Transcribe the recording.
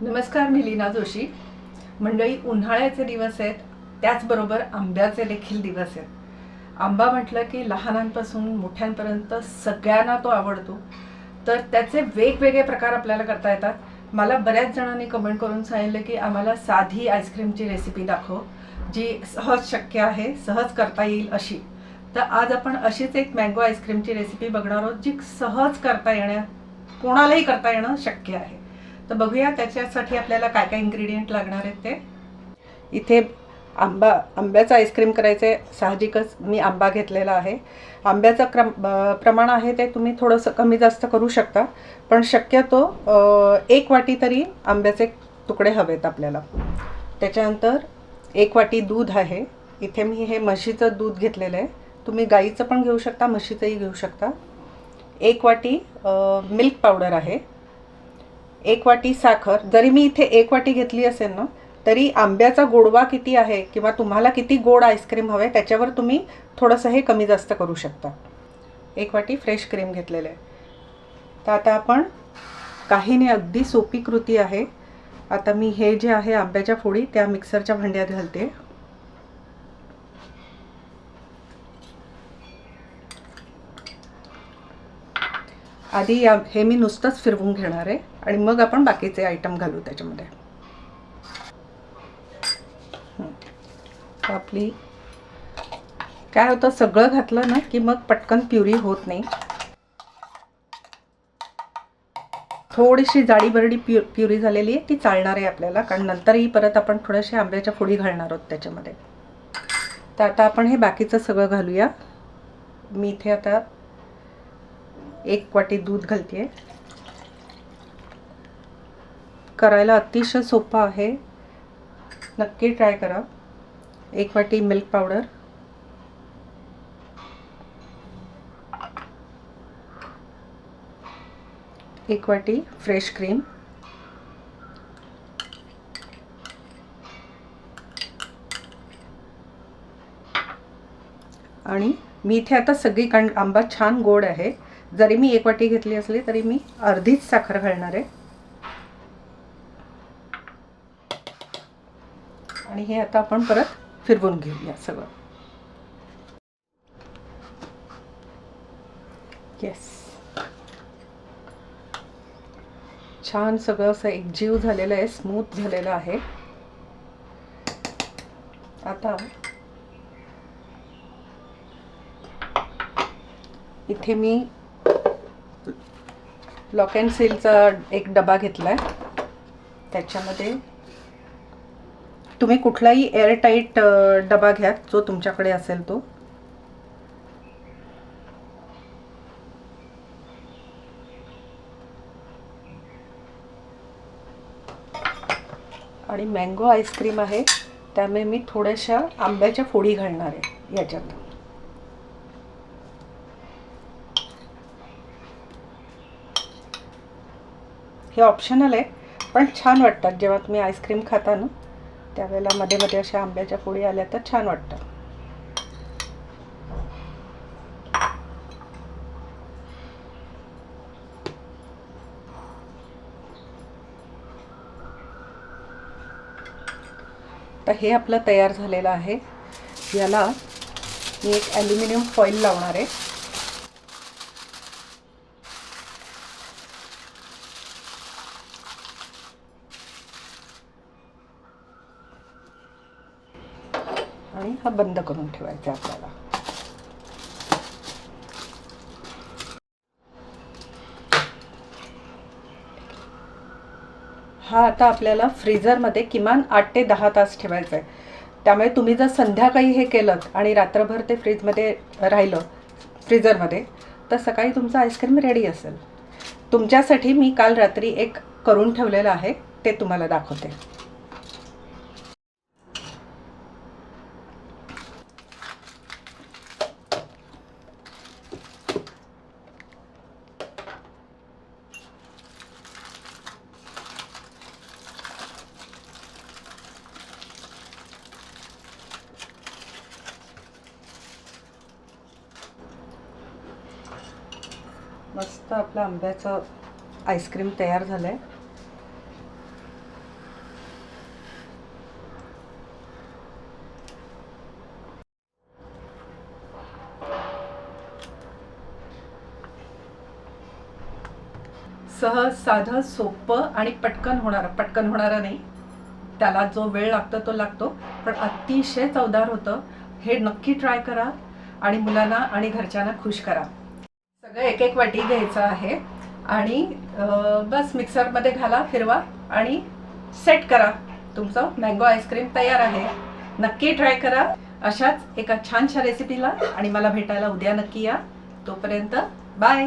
नमस्कार मी लीना जोशी. मंडळी उन्हाळ्याचे दिवस आहेत त्याचबरोबर आंब्याचे देखील दिवस आहेत. आंबा म्हटलं की लहानांपासून मोठ्यांपर्यंत सगळ्यांना तो आवडतो. तर त्याचे वेगवेगळे प्रकार आपल्याला करता येतात. मला बऱ्याच जणांनी कमेंट करून सांगितलं की आम्हाला साधी आईस्क्रीमची रेसिपी दाखव जी सहज शक्य आहे सहज करता येईल अशी. तर आज आपण अशीच एक मँगो आईस्क्रीमची रेसिपी बघणार आहोत जी सहज करता येण्या कोणालाही करता येणं शक्य आहे. तर बघूया त्याच्यासाठी आपल्याला काय काय इन्ग्रेडियंट लागणार आहेत ते. इथे आंबा आंब्याचं आईस्क्रीम करायचं आहे साहजिकच मी आंबा घेतलेला आहे. आंब्याचं क्रम प्रमाण आहे ते तुम्ही थोडंसं कमी जास्त करू शकता. पण शक्यतो एक वाटी तरी आंब्याचे तुकडे हवेत आपल्याला. त्याच्यानंतर एक वाटी दूध आहे. इथे मी हे म्हशीचं दूध घेतलेलं आहे. तुम्ही गाईचं पण घेऊ शकता म्हशीचंही घेऊ शकता. एक वाटी मिल्क पावडर आहे. एक वाटी साखर. जरी मी इथे एक वाटी घेतली असेल ना तरी आंब्याचा गोडवा किती आहे किंवा तुम्हाला किती गोड आईस्क्रीम हवे त्याच्यावर तुम्ही थोडंसं हे कमी जास्त करू शकता. एक वाटी फ्रेश क्रीम घेतलेलं आहे. तर आता आपण काही नाही अगदी सोपी कृती आहे. आता मी हे जे आहे आंब्याच्या फोडी त्या मिक्सरच्या भांड्यात घालते. आधी या हे मी नुसतंच फिरवून घेणार आहे आणि मग आपण बाकीचे आयटम घालू त्याच्यामध्ये. आपली काय होतं सगळं घातलं ना की मग पटकन प्युरी होत नाही. थोडीशी जाडी बरडी प्यु प्युरी झालेली आहे ती चालणार आहे आपल्याला कारण नंतरही परत आपण थोड्याशी आंब्याच्या फोडी घालणार आहोत त्याच्यामध्ये. तर आता आपण हे बाकीचं सगळं घालूया. मी इथे आता एक वाटी दूध घालते करायला अतिशय सोपा आहे. नक्की ट्राय करा. एक वाटी मिल्क पावडर. एक वाटी फ्रेश क्रीम. आणि मी इथे आता सगळी कारण आंबा छान गोड आहे. जरी मी एक वाटी घेतली असली तरी मी अर्धीच साखर घालणार आहे. आणि हे आता आपण परत फिरवून घेऊया सगळं. येस छान सगळं असं एकजीव झालेलं आहे स्मूथ झालेलं आहे. आता इथे मी लॉक अँड सीलचा एक डबा घेतला आहे त्याच्यामध्ये तुम्ही कुठलाही एअरटाईट डबा घ्या जो तुमच्याकडे असेल तो. आणि मँगो आईस्क्रीम आहे. त्यामुळे मी थोड्याशा आंब्याच्या फोडी घालणार आहे याच्यात. हे ऑप्शनल आहे. पण छान वाटतात. जेव्हा तुम्ही आईस्क्रीम खाता ना त्यावेळेला मध्ये मध्ये अशा आंब्याच्या पोळी आल्या तर छान वाटतं. तर हे आपलं तयार झालेलं आहे. याला मी एक ॲल्युमिनियम फॉईल लावणार आहे. आणि हा बंद करून ठेवायचा आपल्याला. हा आता आपल्याला फ्रीझरमध्ये किमान आठ ते दहा तास ठेवायचा आहे त्यामुळे तुम्ही जर संध्याकाळी हे केलं आणि रात्रभर ते फ्रीजमध्ये राहिलं फ्रीझरमध्ये तर सकाळी तुमचं आईस्क्रीम रेडी असेल. तुमच्यासाठी मी काल रात्री एक करून ठेवलेलं आहे ते तुम्हाला दाखवते. मस्त आपलं आंब्याचं आईस्क्रीम तयार झालंय. सहज साधं सोपं आणि पटकन होणारा पटकन होणारा नाही. त्याला जो वेळ लागतो तो लागतो. पण अतिशय चवदार होतं. हे नक्की ट्राय करा आणि मुलांना आणि घरच्यांना खुश करा. सगळं एक एक वाटी घ्यायचं आहे. आणि बस मिक्सरमध्ये घाला फिरवा आणि सेट करा. तुमचं मँगो आईस्क्रीम तयार आहे. नक्की ट्राय करा. अशाच एका छानशा रेसिपीला आणि मला भेटायला उद्या नक्की या. तोपर्यंत बाय